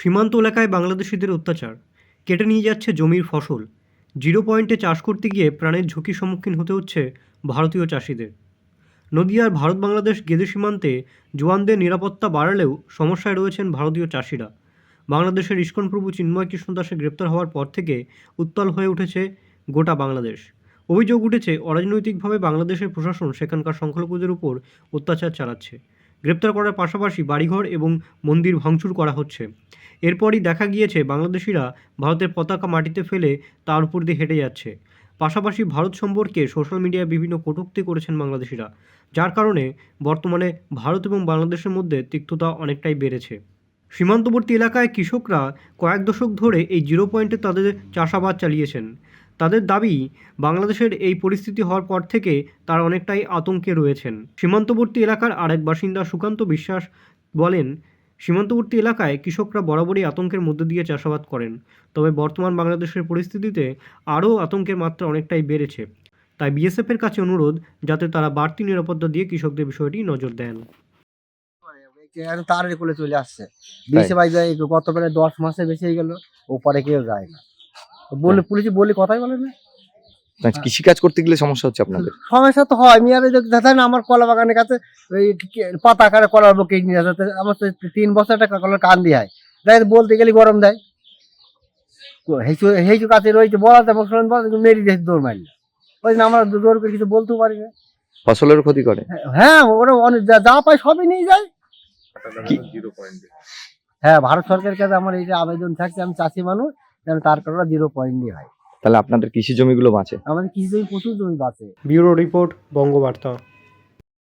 সীমান্ত এলাকায় বাংলাদেশিদের অত্যাচার। কেটে নিয়ে যাচ্ছে জমির ফসল। জিরো পয়েন্টে চাষ করতে গিয়ে প্রাণের ঝুঁকি সম্মুখীন হতে হচ্ছে ভারতীয় চাষিদের। নদিয়ার ভারত বাংলাদেশ গেদে সীমান্তে জোয়ানদের নিরাপত্তা বাড়ালেও সমস্যায় রয়েছেন ভারতীয় চাষিরা। বাংলাদেশের ইস্কন প্রভু চিন্ময় কৃষ্ণ দাসের গ্রেপ্তার হওয়ার পর থেকে উত্তাল হয়ে উঠেছে গোটা বাংলাদেশ। অভিযোগ উঠেছে, অরাজনৈতিকভাবে বাংলাদেশের প্রশাসন সেখানকার সংখ্যালঘুদের উপর অত্যাচার চালাচ্ছে। গ্রেপ্তার করার পাশাপাশি বাড়িঘর এবং মন্দির ভাঙচুর করা হচ্ছে। এরপরই দেখা গিয়েছে বাংলাদেশিরা ভারতের পতাকা মাটিতে ফেলে তার উপর দিয়ে হেঁটে যাচ্ছে। পাশাপাশি ভারত সম্পর্কে সোশ্যাল মিডিয়ায় বিভিন্ন কটূক্তি করেছেন বাংলাদেশিরা, যার কারণে বর্তমানে ভারত এবং বাংলাদেশের মধ্যে তিক্ততা অনেকটাই বেড়েছে। সীমান্তবর্তী এলাকায় কৃষকরা কয়েক দশক ধরে এই জিরো পয়েন্টে তাদের চাষাবাদ চালিয়েছেন। তাদের দাবি, বাংলাদেশের এই পরিস্থিতি হওয়ার পর থেকে তারা অনেকটাই আতঙ্কে রয়েছেন। সীমান্তবর্তী এলাকার আরেক বাসিন্দা সুকান্ত বিশ্বাস বলেন সীমান্তবর্তী এলাকায় কৃষকরা বরাবরই আতঙ্কের মধ্যে দিয়ে চাষাবাদ করেন। তবে বর্তমান বাংলাদেশের পরিস্থিতিতে আরও আতঙ্কের মাত্রা অনেকটাই বেড়েছে। তাই বিএসএফের কাছে অনুরোধ, যাতে তারা বাড়তি নিরাপত্তা দিয়ে কৃষকদের বিষয়টি নজর দেন। এখন তার কোলে চলে আসছে। বাই যায় গত প্রায় দশ মাসে বেশি হয়ে গেল, ওপরে কেউ যায় না। বলে, পুলিশে বলে কথাই বলে না। না, কৃষিকাজ করতে গেলে সমস্যা হচ্ছে আপনাদের? সমস্যা তো হয় আমি আর দেখেন না আমার কলা বাগানের কাছে পাতা আকারে কলার বুকে নিয়ে আসে তো আমার তো তিন বছর একটা কলার কান দিয়ে হয়। দেখ বলতে গেলে গরম দেয়। হেঁচু হেঁচু কাছে রয়েছে বলা তেমন শোনেন মেরি দিয়ে দৌড় মারল। ওই জন্য আমরা দৌড় করে কিছু বলতেও পারি না। ফসলের ক্ষতি করে? হ্যাঁ ওরা অনেক যা পায় সবই নিয়ে যায়। হ্যাঁ ভারত সরকারের কাছে আমার এই যে আবেদন থাকছে আমি চাষি মানুষ যেন তার কারণে জিরো পয়েন্ট দিয়ে হয়। তাহলে আপনাদের কৃষি জমিগুলো বাঁচে। আমাদের কৃষি জমি প্রচুর জমি বাঁচে। Bureau report Bangabarta.